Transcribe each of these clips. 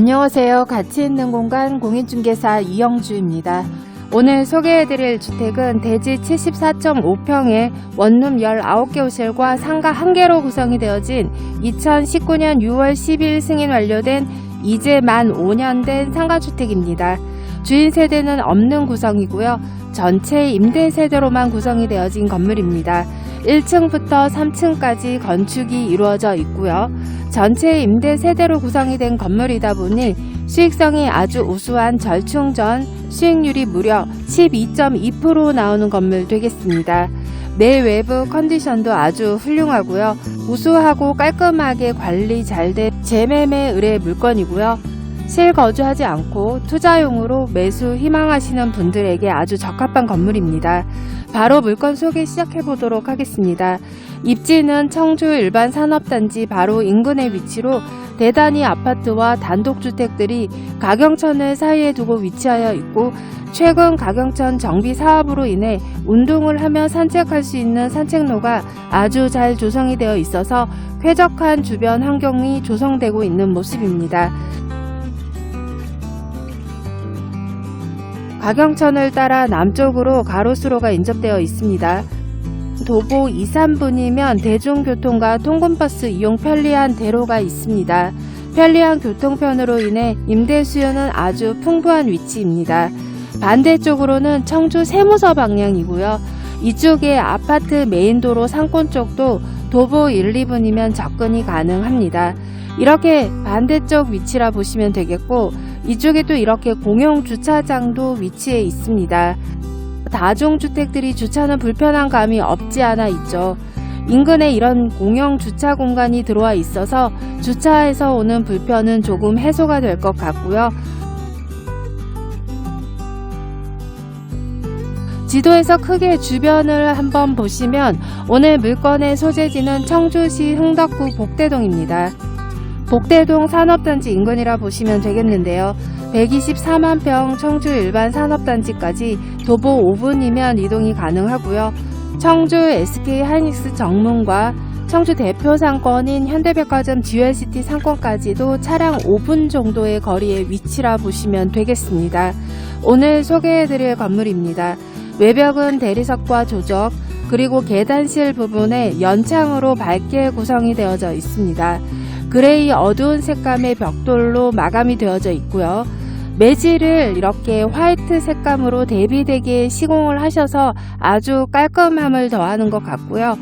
안녕하세요. 가치 있는 공간 공인중개사 이영주입니다. 오늘 소개해드릴 주택은 대지 74.5평에 원룸 19개 호실과 상가 1개로 구성이 되어진 2019년 6월 10일 승인 완료된 이제 만 5년 된 상가주택입니다. 주인 세대는 없는 구성이고요. 전체 임대 세대로만 구성이 되어진 건물입니다. 1층부터 3층까지 건축이 이루어져 있고요. 전체 임대 세대로 구성이 된 건물이다 보니 수익성이 아주 우수한 절충전 수익률이 무려 12.2% 나오는 건물 되겠습니다. 내 외부 컨디션도 아주 훌륭하고요. 우수하고 깔끔하게 관리 잘 된 재매매 의뢰 물건이고요. 실거주하지 않고 투자용으로 매수 희망하시는 분들에게 아주 적합한 건물입니다. 바로 물건 소개 시작해 보도록 하겠습니다. 입지는 청주 일반 산업단지 바로 인근의 위치로 대단히 아파트와 단독주택들이 가경천을 사이에 두고 위치하여 있고 최근 가경천 정비 사업으로 인해 운동을 하며 산책할 수 있는 산책로가 아주 잘 조성이 되어 있어서 쾌적한 주변 환경이 조성되고 있는 모습입니다. 가경천을 따라 남쪽으로 가로수로가 인접되어 있습니다. 도보 2, 3분이면 대중교통과 통근버스 이용 편리한 대로가 있습니다. 편리한 교통편으로 인해 임대 수요는 아주 풍부한 위치입니다. 반대쪽으로는 청주 세무서 방향이고요. 이쪽에 아파트 메인도로 상권 쪽도 도보 1, 2분이면 접근이 가능합니다. 이렇게 반대쪽 위치라 보시면 되겠고 이쪽에 또 이렇게 공용 주차장도 위치해 있습니다. 다종주택들이 주차는 불편한 감이 없지 않아 있죠. 인근에 이런 공영 주차 공간이 들어와 있어서 주차에서 오는 불편은 조금 해소가 될 것 같고요. 지도에서 크게 주변을 한번 보시면 오늘 물건의 소재지는 청주시 흥덕구 복대동입니다. 복대동 산업단지 인근이라 보시면 되겠는데요. 124만 평 청주 일반 산업단지까지 도보 5분이면 이동이 가능하고요. 청주 SK 하이닉스 정문과 청주 대표 상권인 현대백화점 듀얼시티 상권까지도 차량 5분 정도의 거리의 위치라 보시면 되겠습니다. 오늘 소개해드릴 건물입니다. 외벽은 대리석과 조적, 그리고 계단실 부분에 연창으로 밝게 구성이 되어져 있습니다. 그레이 어두운 색감의 벽돌로 마감이 되어져 있고요. 매질을 이렇게 화이트 색감으로 대비되게 시공을 하셔서 아주 깔끔함을 더하는 것 같고요.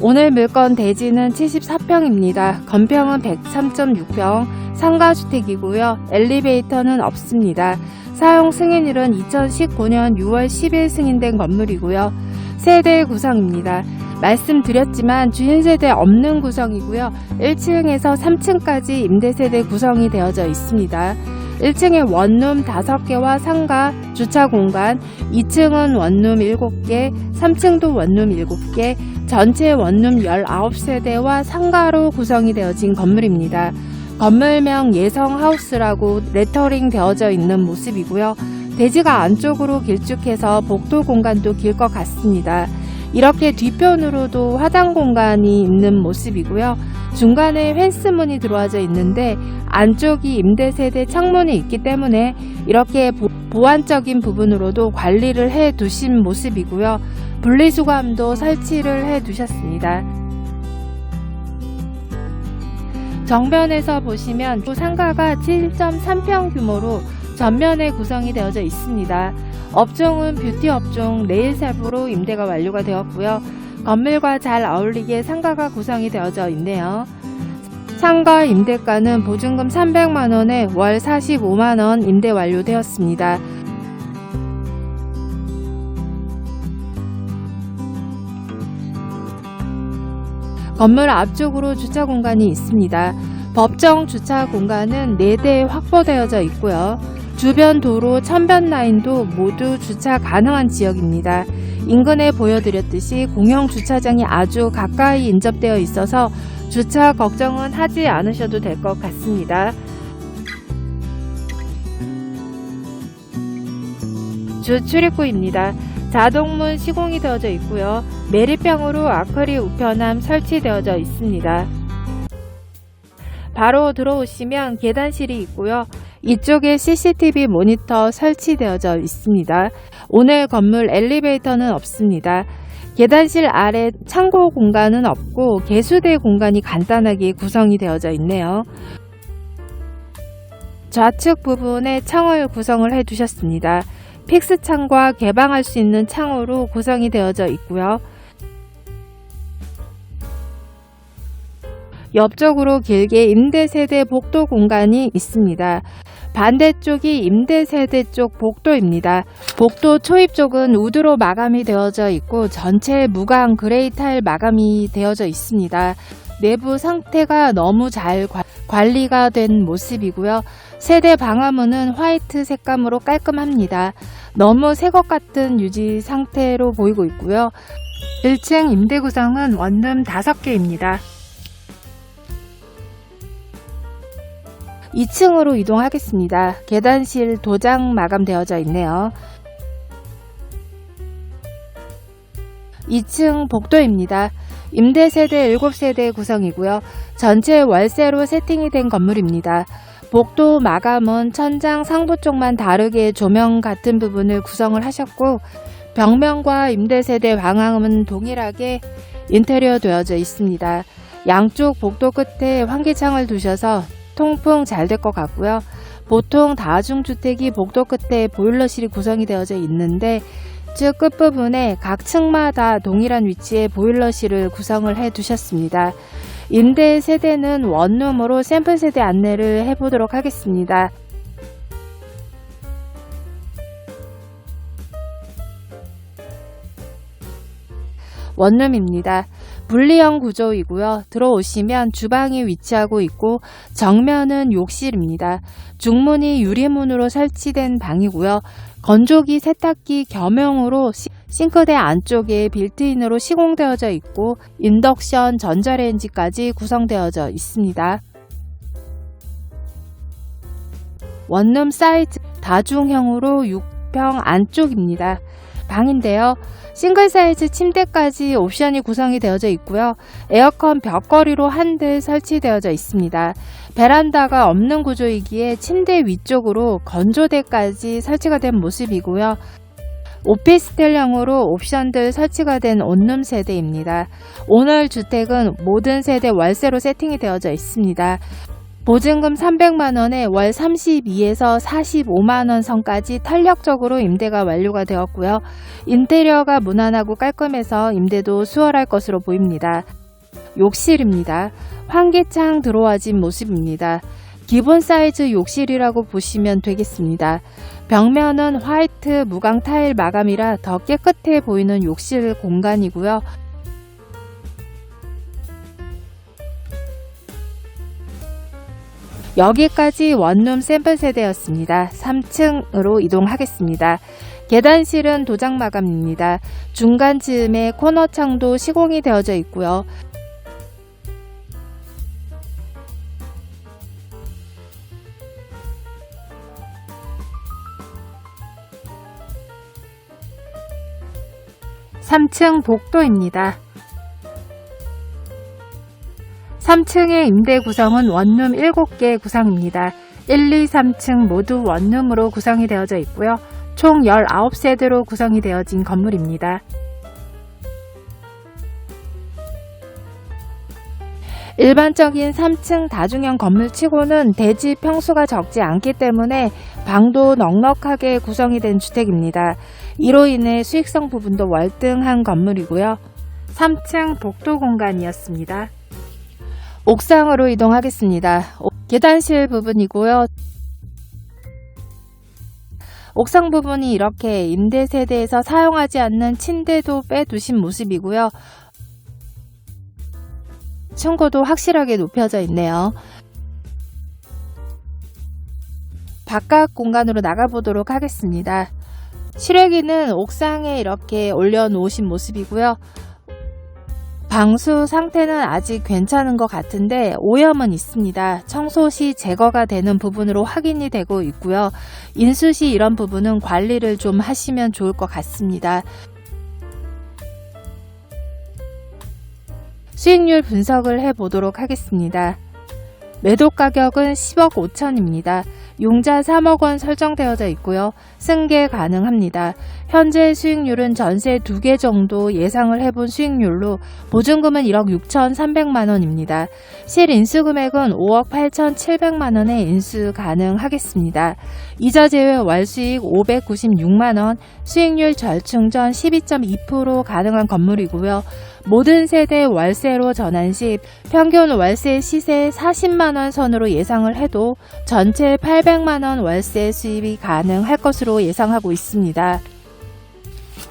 오늘 물건 대지는 74평입니다. 건평은 103.6평, 상가주택이고요. 엘리베이터는 없습니다. 사용 승인일은 2019년 6월 10일 승인된 건물이고요. 세대 구성입니다. 말씀드렸지만 주인 세대 없는 구성이고요. 1층에서 3층까지 임대 세대 구성이 되어져 있습니다. 1층에 원룸 5개와 상가, 주차 공간, 2층은 원룸 7개, 3층도 원룸 7개, 전체 원룸 19세대와 상가로 구성이 되어진 건물입니다. 건물명 예성 하우스라고 레터링 되어져 있는 모습이고요. 대지가 안쪽으로 길쭉해서 복도 공간도 길 것 같습니다. 이렇게 뒤편으로도 화장 공간이 있는 모습이고요. 중간에 펜스문이 들어와져 있는데 안쪽이 임대 세대 창문이 있기 때문에 이렇게 보, 보완적인 부분으로도 관리를 해 두신 모습이고요. 분리수거함도 설치를 해 두셨습니다. 정면에서 보시면 상가가 7.3평 규모로 전면에 구성이 되어져 있습니다. 업종은 뷰티 업종 네일샵으로 임대가 완료가 되었고요. 건물과 잘 어울리게 상가가 구성이 되어져 있네요. 상가 임대가는 보증금 300만원에 월 45만원 임대 완료되었습니다. 건물 앞쪽으로 주차 공간이 있습니다. 법정 주차 공간은 4대 확보되어져 있고요. 주변 도로 천변 라인도 모두 주차 가능한 지역입니다. 인근에 보여드렸듯이 공영 주차장이 아주 가까이 인접되어 있어서 주차 걱정은 하지 않으셔도 될 것 같습니다. 주 출입구입니다. 자동문 시공이 되어져 있고요. 메리병으로 아크릴 우편함 설치되어져 있습니다. 바로 들어오시면 계단실이 있고요. 이쪽에 CCTV 모니터 설치되어져 있습니다. 오늘 건물 엘리베이터는 없습니다. 계단실 아래 창고 공간은 없고 개수대 공간이 간단하게 구성이 되어져 있네요. 좌측 부분에 창을 구성을 해 두셨습니다. 픽스 창과 개방할 수 있는 창으로 구성이 되어져 있고요. 옆쪽으로 길게 임대세대 복도 공간이 있습니다. 반대쪽이 임대세대 쪽 복도입니다. 복도 초입 쪽은 우드로 마감이 되어져 있고 전체 무광 그레이 타일 마감이 되어져 있습니다. 내부 상태가 너무 잘 관- 관리가 된 모습이고요. 세대 방화문은 화이트 색감으로 깔끔합니다. 너무 새 것 같은 유지 상태로 보이고 있고요. 1층 임대 구성은 원룸 5개입니다. 2층으로 이동하겠습니다. 계단실 도장 마감되어져 있네요. 2층 복도입니다. 임대 세대 7세대 구성이고요. 전체 월세로 세팅이 된 건물입니다. 복도 마감은 천장 상부 쪽만 다르게 조명 같은 부분을 구성을 하셨고 벽면과 임대 세대 방향은 동일하게 인테리어 되어져 있습니다. 양쪽 복도 끝에 환기창을 두셔서 통풍 잘 될 것 같고요. 보통 다중주택이 복도 끝에 보일러실이 구성이 되어져 있는데 즉 끝부분에 각 층마다 동일한 위치에 보일러실을 구성을 해 두셨습니다. 임대 세대는 원룸으로 샘플 세대 안내를 해보도록 하겠습니다. 원룸입니다. 분리형 구조이고요. 들어오시면 주방이 위치하고 있고 정면은 욕실입니다. 중문이 유리문으로 설치된 방이고요. 건조기, 세탁기 겸용으로 시- 싱크대 안쪽에 빌트인으로 시공되어져 있고 인덕션, 전자레인지까지 구성되어져 있습니다. 원룸 사이즈 다중형으로 6평 안쪽입니다. 방인데요. 싱글 사이즈 침대까지 옵션이 구성이 되어져 있고요. 에어컨 벽걸이로 한 대 설치되어져 있습니다. 베란다가 없는 구조이기에 침대 위쪽으로 건조대까지 설치가 된 모습이고요. 오피스텔형으로 옵션들 설치가 된 온룸 세대입니다. 오늘 주택은 모든 세대 월세로 세팅이 되어져 있습니다. 보증금 300만원에 월 32에서 45만원 선까지 탄력적으로 임대가 완료가 되었고요. 인테리어가 무난하고 깔끔해서 임대도 수월할 것으로 보입니다. 욕실입니다. 환기창 들어와진 모습입니다. 기본 사이즈 욕실이라고 보시면 되겠습니다. 벽면은 화이트 무광 타일 마감이라 더 깨끗해 보이는 욕실 공간이고요. 여기까지 원룸 샘플 세대였습니다. 3층으로 이동하겠습니다. 계단실은 도장 마감입니다. 중간쯤에 코너 창도 시공이 되어져 있고요. 삼층 복도입니다. 3층의 임대 구성은 원룸 7개 구성입니다. 1, 2, 3층 모두 원룸으로 구성이 되어져 있고요. 총 19세대로 구성이 되어진 건물입니다. 일반적인 3층 다중형 건물치고는 대지 평수가 적지 않기 때문에 방도 넉넉하게 구성이 된 주택입니다. 이로 인해 수익성 부분도 월등한 건물이고요. 3층 복도 공간이었습니다. 옥상으로 이동하겠습니다. 오- 계단실 부분이고요. 옥상 부분이 이렇게 임대 세대에서 사용하지 않는 침대도 빼두신 모습이고요. 층고도 확실하게 높여져 있네요. 바깥 공간으로 나가보도록 하겠습니다. 실외기는 옥상에 이렇게 올려놓으신 모습이고요. 방수 상태는 아직 괜찮은 것 같은데 오염은 있습니다. 청소 시 제거가 되는 부분으로 확인이 되고 있고요. 인수 시 이런 부분은 관리를 좀 하시면 좋을 것 같습니다. 수익률 분석을 해 보도록 하겠습니다. 매도 가격은 10억 5천입니다. 용자 3억 원 설정되어져 있고요. 승계 가능합니다. 현재 수익률은 전세 2개 정도 예상을 해본 수익률로 보증금은 1억 6천3백만 원입니다. 실 인수 금액은 5억 8천 7백만 원에 인수 가능하겠습니다. 이자 제외 월 수익 596만 원, 수익률 절충전 12.2% 가능한 건물이고요. 모든 세대 월세로 전환 시 평균 월세 시세 40만 원 선으로 예상을 해도 전체 800만 원 월세 수입이 가능할 것으로 예상하고 있습니다.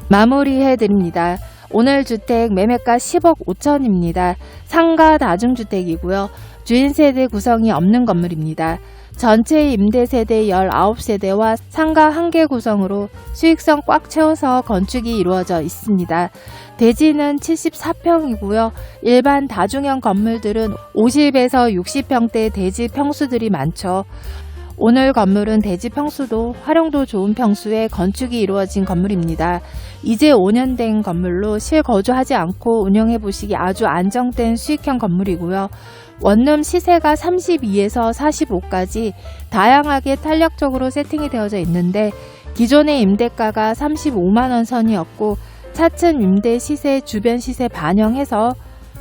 마무리해 드립니다. 오늘 주택 매매가 10억 5천입니다. 상가 다중주택이고요. 주인 세대 구성이 없는 건물입니다. 전체 임대 세대 19세대와 상가 1개 구성으로 수익성 꽉 채워서 건축이 이루어져 있습니다. 대지는 74평이고요. 일반 다중형 건물들은 50에서 60평대 대지 평수들이 많죠. 오늘 건물은 대지 평수도 활용도 좋은 평수에 건축이 이루어진 건물입니다. 이제 5년 된 건물로 실거주하지 않고 운영해 보시기 아주 안정된 수익형 건물이고요. 원룸 시세가 32에서 45까지 다양하게 탄력적으로 세팅이 되어져 있는데 기존의 임대가가 35만원 선이었고 차츰 임대 시세 주변 시세 반영해서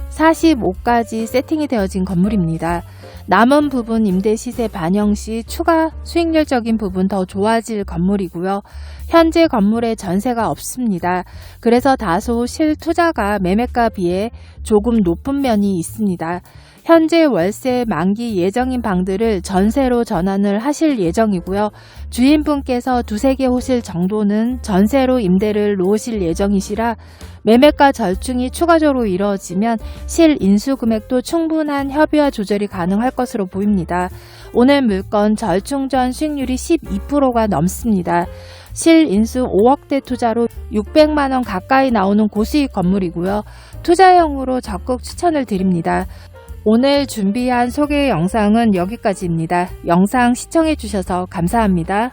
45까지 세팅이 되어진 건물입니다. 남은 부분 임대 시세 반영 시 추가 수익률적인 부분 더 좋아질 건물이고요. 현재 건물에 전세가 없습니다. 그래서 다소 실투자가 매매가 비해 조금 높은 면이 있습니다. 현재 월세 만기 예정인 방들을 전세로 전환을 하실 예정이고요. 주인분께서 두세 개 호실 정도는 전세로 임대를 놓으실 예정이시라 매매가 절충이 추가적으로 이루어지면 실 인수 금액도 충분한 협의와 조절이 가능할 것으로 보입니다. 오늘 물건 절충 전 수익률이 12%가 넘습니다. 실 인수 5억대 투자로 600만 원 가까이 나오는 고수익 건물이고요. 투자형으로 적극 추천을 드립니다. 오늘 준비한 소개 영상은 여기까지입니다. 영상 시청해 주셔서 감사합니다.